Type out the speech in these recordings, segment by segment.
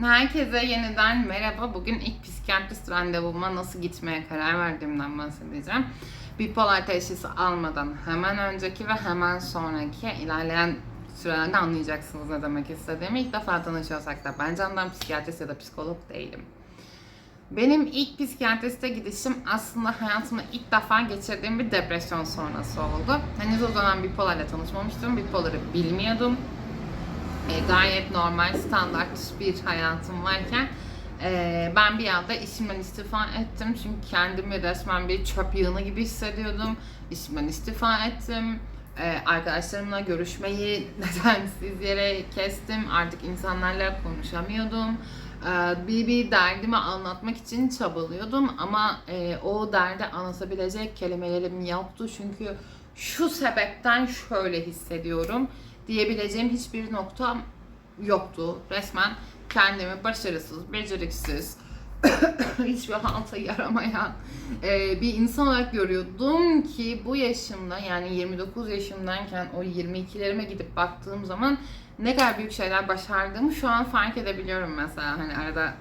Herkese yeniden merhaba. Bugün ilk psikiyatrist randevuma nasıl gitmeye karar verdiğimden bahsedeceğim. Bipolar teşhisi almadan hemen önceki ve hemen sonraki ilerleyen sürelerde anlayacaksınız ne demek istediğimi. İlk defa tanışıyorsak da ben candan psikiyatrist ya da psikolog değilim. Benim ilk psikiyatriste gidişim aslında hayatımda ilk defa geçirdiğim bir depresyon sonrası oldu. Henüz o zaman bipolarla tanışmamıştım. Bipoları bilmiyordum e, gayet normal, standart bir hayatım varken e, ben bir anda işimden istifa ettim. Çünkü kendimi resmen bir çöp yığını gibi hissediyordum. İşimden istifa ettim. E, arkadaşlarımla görüşmeyi nedensiz yere kestim. Artık insanlarla konuşamıyordum. E, bir, bir derdimi anlatmak için çabalıyordum ama e, o derdi anlatabilecek kelimelerim yoktu. Çünkü şu sebepten şöyle hissediyorum diyebileceğim hiçbir noktam yoktu. Resmen kendimi başarısız, beceriksiz, hiçbir halta yaramayan e, bir insan olarak görüyordum ki bu yaşımda yani 29 yaşımdayken o 22'lerime gidip baktığım zaman ne kadar büyük şeyler başardığımı şu an fark edebiliyorum mesela hani arada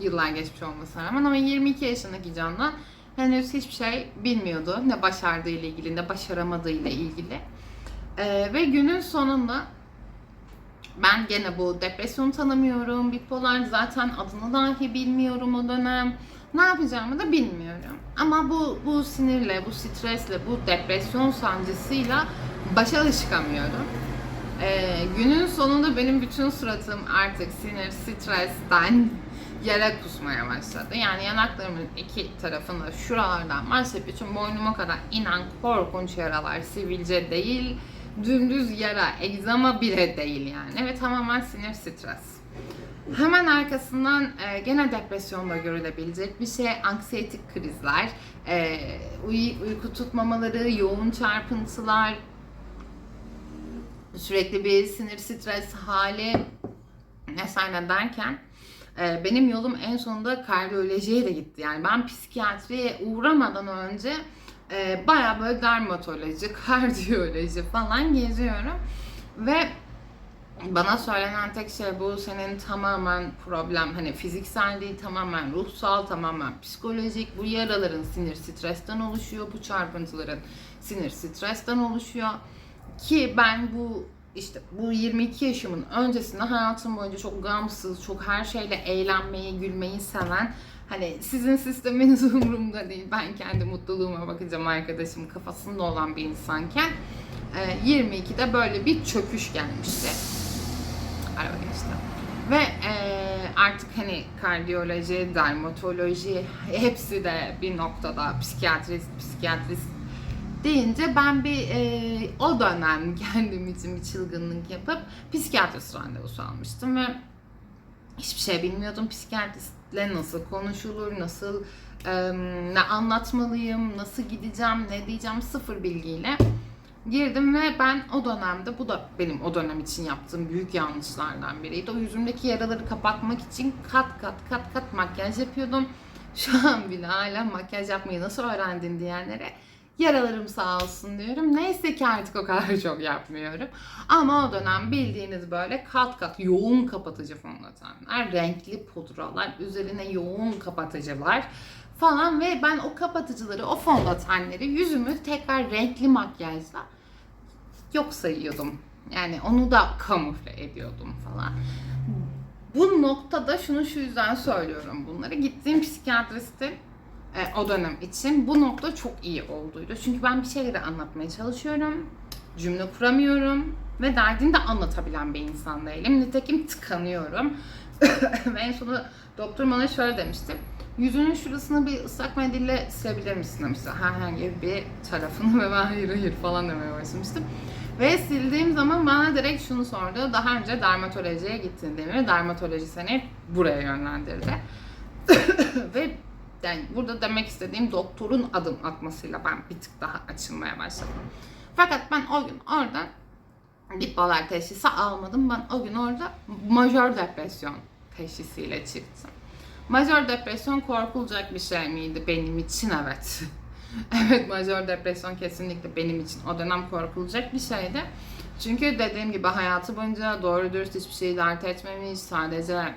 yıllar geçmiş olmasına rağmen ama 22 yaşındaki Can'la henüz hiçbir şey bilmiyordu. Ne başardığı ile ilgili ne başaramadığı ile ilgili. Ee, ve günün sonunda ben gene bu depresyonu tanımıyorum. Bipolar zaten adını dahi bilmiyorum o dönem. Ne yapacağımı da bilmiyorum. Ama bu bu sinirle, bu stresle, bu depresyon sancısıyla başa çıkamıyorum. Ee, günün sonunda benim bütün suratım artık sinir, stresten yere kusmaya başladı. Yani yanaklarımın iki tarafında şuralardan başlayıp bütün boynuma kadar inen korkunç yaralar sivilce değil dümdüz yara, egzama bile değil yani ve tamamen sinir stres. Hemen arkasından e, gene depresyonda görülebilecek bir şey anksiyetik krizler, e, uy- uyku tutmamaları, yoğun çarpıntılar, sürekli bir sinir stres hali vesaire derken e, benim yolum en sonunda kardiyolojiye de gitti. Yani ben psikiyatriye uğramadan önce e, bayağı böyle dermatoloji, kardiyoloji falan geziyorum. Ve bana söylenen tek şey bu senin tamamen problem hani fiziksel değil tamamen ruhsal tamamen psikolojik bu yaraların sinir stresten oluşuyor bu çarpıntıların sinir stresten oluşuyor ki ben bu işte bu 22 yaşımın öncesinde hayatım boyunca çok gamsız, çok her şeyle eğlenmeyi, gülmeyi seven Hani sizin sisteminiz umurumda değil. Ben kendi mutluluğuma bakacağım arkadaşım kafasında olan bir insanken 22'de böyle bir çöküş gelmişti. Araba geçti. Ve artık hani kardiyoloji, dermatoloji hepsi de bir noktada psikiyatrist, psikiyatrist deyince ben bir e, o dönem kendim için bir çılgınlık yapıp psikiyatrist randevusu almıştım ve hiçbir şey bilmiyordum psikiyatristle nasıl konuşulur, nasıl e, ne anlatmalıyım, nasıl gideceğim, ne diyeceğim sıfır bilgiyle girdim ve ben o dönemde bu da benim o dönem için yaptığım büyük yanlışlardan biriydi. O yüzümdeki yaraları kapatmak için kat kat kat kat makyaj yapıyordum. Şu an bile hala makyaj yapmayı nasıl öğrendin diyenlere Yaralarım sağ olsun diyorum. Neyse ki artık o kadar çok yapmıyorum. Ama o dönem bildiğiniz böyle kat kat yoğun kapatıcı fondötenler, renkli pudralar, üzerine yoğun kapatıcılar falan ve ben o kapatıcıları, o fondötenleri yüzümü tekrar renkli makyajla yok sayıyordum. Yani onu da kamufle ediyordum falan. Bu noktada şunu şu yüzden söylüyorum bunları. Gittiğim psikiyatristin e, o dönem için bu nokta çok iyi olduydu. Çünkü ben bir şeyleri anlatmaya çalışıyorum. Cümle kuramıyorum ve derdini de anlatabilen bir insan değilim. Nitekim tıkanıyorum. ve en sonu doktor bana şöyle demişti. Yüzünün şurasını bir ıslak mendille silebilir misin demişti. Herhangi bir tarafını ve ben hayır hayır falan demeye başlamıştım. Ve sildiğim zaman bana direkt şunu sordu. Daha önce dermatolojiye gittin demir. Dermatoloji seni buraya yönlendirdi. ve yani burada demek istediğim doktorun adım atmasıyla ben bir tık daha açılmaya başladım. Fakat ben o gün orada bipolar teşhisi almadım. Ben o gün orada majör depresyon teşhisiyle çıktım. Majör depresyon korkulacak bir şey miydi benim için? Evet. evet majör depresyon kesinlikle benim için o dönem korkulacak bir şeydi. Çünkü dediğim gibi hayatı boyunca doğru dürüst hiçbir şeyi dert etmemiş. Sadece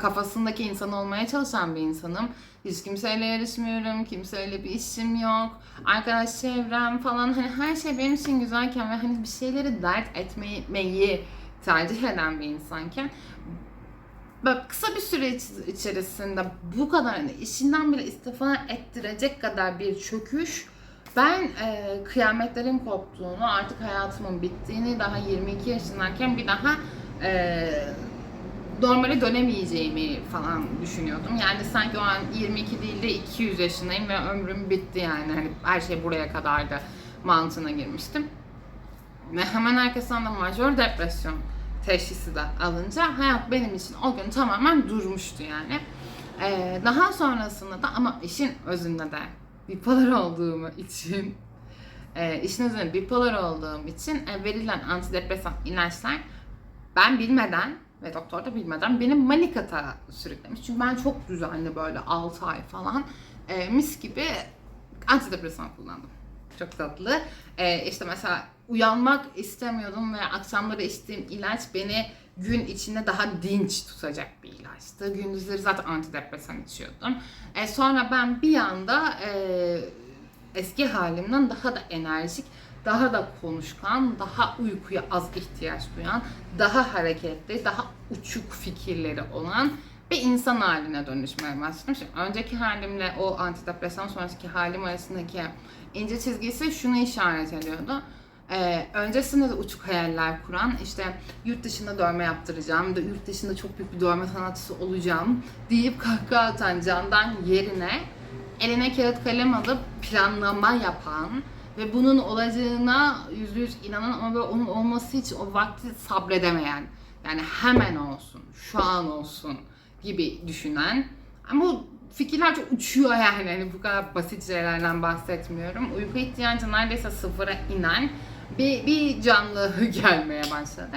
kafasındaki insan olmaya çalışan bir insanım. Hiç kimseyle yarışmıyorum, kimseyle bir işim yok. Arkadaş çevrem falan hani her şey benim için güzelken ve hani bir şeyleri dert etmeyi tercih eden bir insanken Bak kısa bir süre iç- içerisinde bu kadar hani işinden bile istifa ettirecek kadar bir çöküş ben e, kıyametlerin koptuğunu, artık hayatımın bittiğini daha 22 yaşındayken bir daha e, normale dönemeyeceğimi falan düşünüyordum. Yani sanki o an 22 değil de 200 yaşındayım ve ömrüm bitti yani. Hani her şey buraya kadar da mantığına girmiştim. Ve hemen arkasından da majör depresyon teşhisi de alınca hayat benim için o gün tamamen durmuştu yani. Ee, daha sonrasında da ama işin özünde de bipolar olduğum için e, işin özünde bipolar olduğum için e, verilen antidepresan ilaçlar ben bilmeden ve doktor da bilmeden beni manik atağa sürüklemiş. Çünkü ben çok düzenli böyle 6 ay falan e, mis gibi antidepresan kullandım. Çok tatlı. E, işte mesela uyanmak istemiyordum ve akşamları içtiğim ilaç beni gün içinde daha dinç tutacak bir ilaçtı. Gündüzleri zaten antidepresan içiyordum. E, sonra ben bir anda e, eski halimden daha da enerjik, daha da konuşkan, daha uykuya az ihtiyaç duyan, daha hareketli, daha uçuk fikirleri olan bir insan haline dönüşmeye başladım. Şimdi önceki halimle o antidepresan sonraki halim arasındaki ince çizgisi şunu işaret ediyordu. Ee, öncesinde de uçuk hayaller kuran, işte yurt dışında dövme yaptıracağım, da yurt dışında çok büyük bir dövme sanatçısı olacağım deyip kahkaha atan candan yerine eline kağıt kalem alıp planlama yapan ve bunun olacağına yüzde yüz inanan ama böyle onun olması için o vakti sabredemeyen yani hemen olsun, şu an olsun gibi düşünen ama bu fikirler çok uçuyor yani hani bu kadar basit şeylerden bahsetmiyorum. Uyku ihtiyacı neredeyse sıfıra inen bir, bir canlı gelmeye başladı.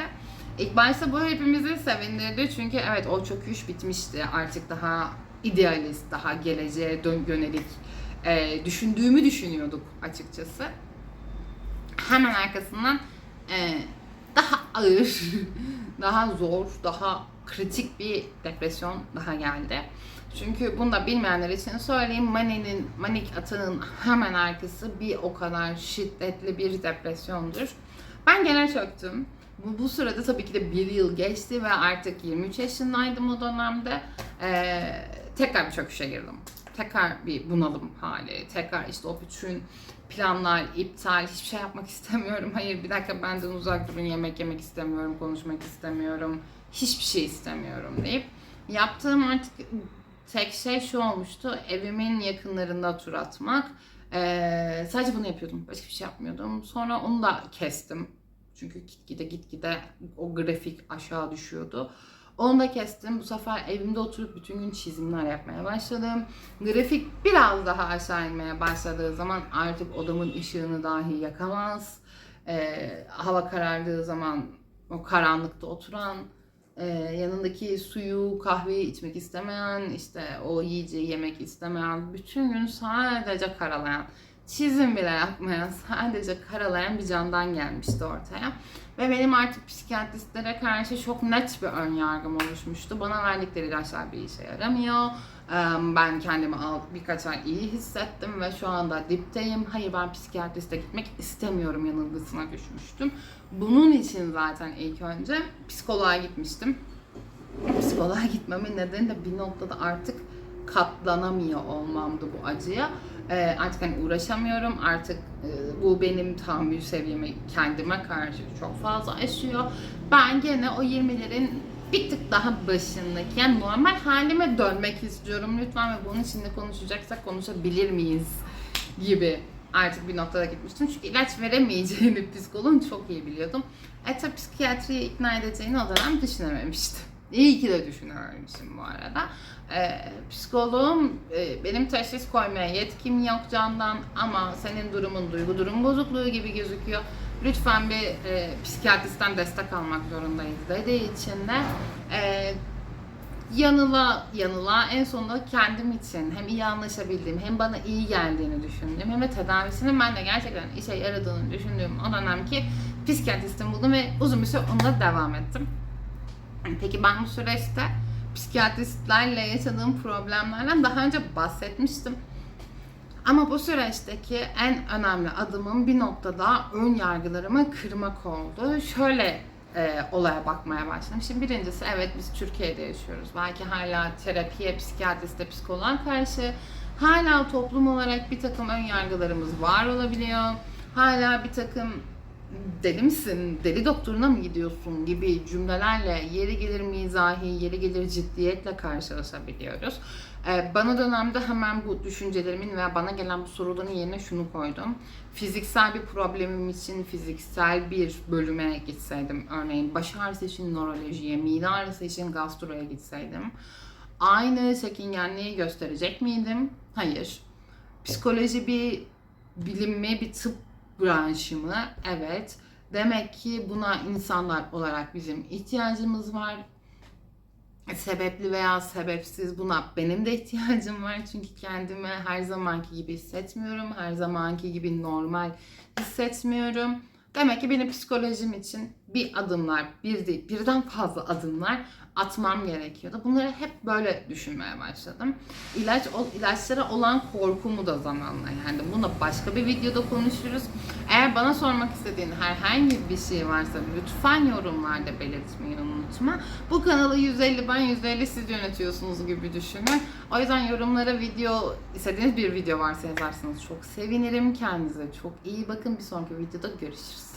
İlk başta bu hepimizi sevindirdi çünkü evet o çöküş bitmişti. Artık daha idealist, daha geleceğe dön yönelik e, düşündüğümü düşünüyorduk açıkçası. Hemen arkasından e, daha ağır, daha zor, daha kritik bir depresyon daha geldi. Çünkü bunu da bilmeyenler için söyleyeyim. Mani'nin, manik atağın hemen arkası bir o kadar şiddetli bir depresyondur. Ben gene çöktüm. Bu, bu sırada tabii ki de bir yıl geçti ve artık 23 yaşındaydım o dönemde. Ee, tekrar bir çöküşe girdim. Tekrar bir bunalım hali. Tekrar işte o bütün planlar iptal, hiçbir şey yapmak istemiyorum. Hayır bir dakika benden uzak durun, yemek yemek istemiyorum, konuşmak istemiyorum. Hiçbir şey istemiyorum deyip yaptığım artık tek şey şu olmuştu. Evimin yakınlarında tur atmak. Ee, sadece bunu yapıyordum. Başka bir şey yapmıyordum. Sonra onu da kestim. Çünkü gitgide gitgide o grafik aşağı düşüyordu. Onu da kestim. Bu sefer evimde oturup bütün gün çizimler yapmaya başladım. Grafik biraz daha aşağı inmeye başladığı zaman artık odamın ışığını dahi yakamaz. Ee, hava karardığı zaman o karanlıkta oturan, e, yanındaki suyu, kahveyi içmek istemeyen, işte o yiyeceği yemek istemeyen, bütün gün sadece karalayan, çizim bile yapmayan, sadece karalayan bir candan gelmişti ortaya. Ve benim artık psikiyatristlere karşı çok net bir ön yargım oluşmuştu. Bana verdikleri ilaçlar bir işe yaramıyor. Ben kendimi birkaç ay iyi hissettim ve şu anda dipteyim. Hayır ben psikiyatriste gitmek istemiyorum yanılgısına düşmüştüm. Bunun için zaten ilk önce psikoloğa gitmiştim. Psikoloğa gitmemin nedeni de bir noktada artık katlanamıyor olmamdı bu acıya. Ee, artık hani uğraşamıyorum. Artık e, bu benim tahammül seviyemi kendime karşı çok fazla aşıyor. Ben gene o 20'lerin bir tık daha başındaki yani normal halime dönmek istiyorum lütfen ve bunun için de konuşacaksak konuşabilir miyiz gibi artık bir noktada gitmiştim. Çünkü ilaç veremeyeceğini psikoloğun çok iyi biliyordum. E psikiyatriye ikna edeceğini o dönem düşünememiştim. İyi ki de düşünememişim bu arada. Ee, psikoloğum e, benim teşhis koymaya yetkim yok candan ama senin durumun duygu durum bozukluğu gibi gözüküyor. Lütfen bir e, psikiyatristten destek almak zorundayız dediği için de e, yanıla yanıla en sonunda kendim için hem iyi anlaşabildiğim hem bana iyi geldiğini düşündüğüm hem de tedavisinin ben de gerçekten işe yaradığını düşündüğüm o dönem ki psikiyatristim buldum ve uzun bir süre onunla devam ettim. Peki ben bu süreçte psikiyatristlerle yaşadığım problemlerden daha önce bahsetmiştim. Ama bu süreçteki en önemli adımım bir noktada ön yargılarımı kırmak oldu. Şöyle e, olaya bakmaya başladım. Şimdi birincisi evet biz Türkiye'de yaşıyoruz. Belki hala terapiye, psikiyatriste, psikoloğa karşı hala toplum olarak bir takım ön yargılarımız var olabiliyor. Hala bir takım deli misin, deli doktoruna mı gidiyorsun gibi cümlelerle yeri gelir mizahi, yeri gelir ciddiyetle karşılaşabiliyoruz. Ee, bana dönemde hemen bu düşüncelerimin veya bana gelen bu soruların yerine şunu koydum. Fiziksel bir problemim için fiziksel bir bölüme gitseydim, örneğin baş ağrısı için nörolojiye, mide ağrısı için gastroya gitseydim, aynı çekingenliği gösterecek miydim? Hayır. Psikoloji bir bilim mi, bir tıp branşı? Evet. Demek ki buna insanlar olarak bizim ihtiyacımız var. Sebepli veya sebepsiz buna benim de ihtiyacım var. Çünkü kendimi her zamanki gibi hissetmiyorum. Her zamanki gibi normal hissetmiyorum. Demek ki benim psikolojim için bir adımlar, bir değil, birden fazla adımlar atmam gerekiyordu. Bunları hep böyle düşünmeye başladım. İlaç, o ilaçlara olan korkumu da zamanla yani bunu başka bir videoda konuşuruz. Eğer bana sormak istediğin herhangi bir şey varsa lütfen yorumlarda belirtmeyi unutma. Bu kanalı 150 ben 150 siz yönetiyorsunuz gibi düşünün. O yüzden yorumlara video, istediğiniz bir video varsa yazarsanız çok sevinirim. Kendinize çok iyi bakın. Bir sonraki videoda görüşürüz.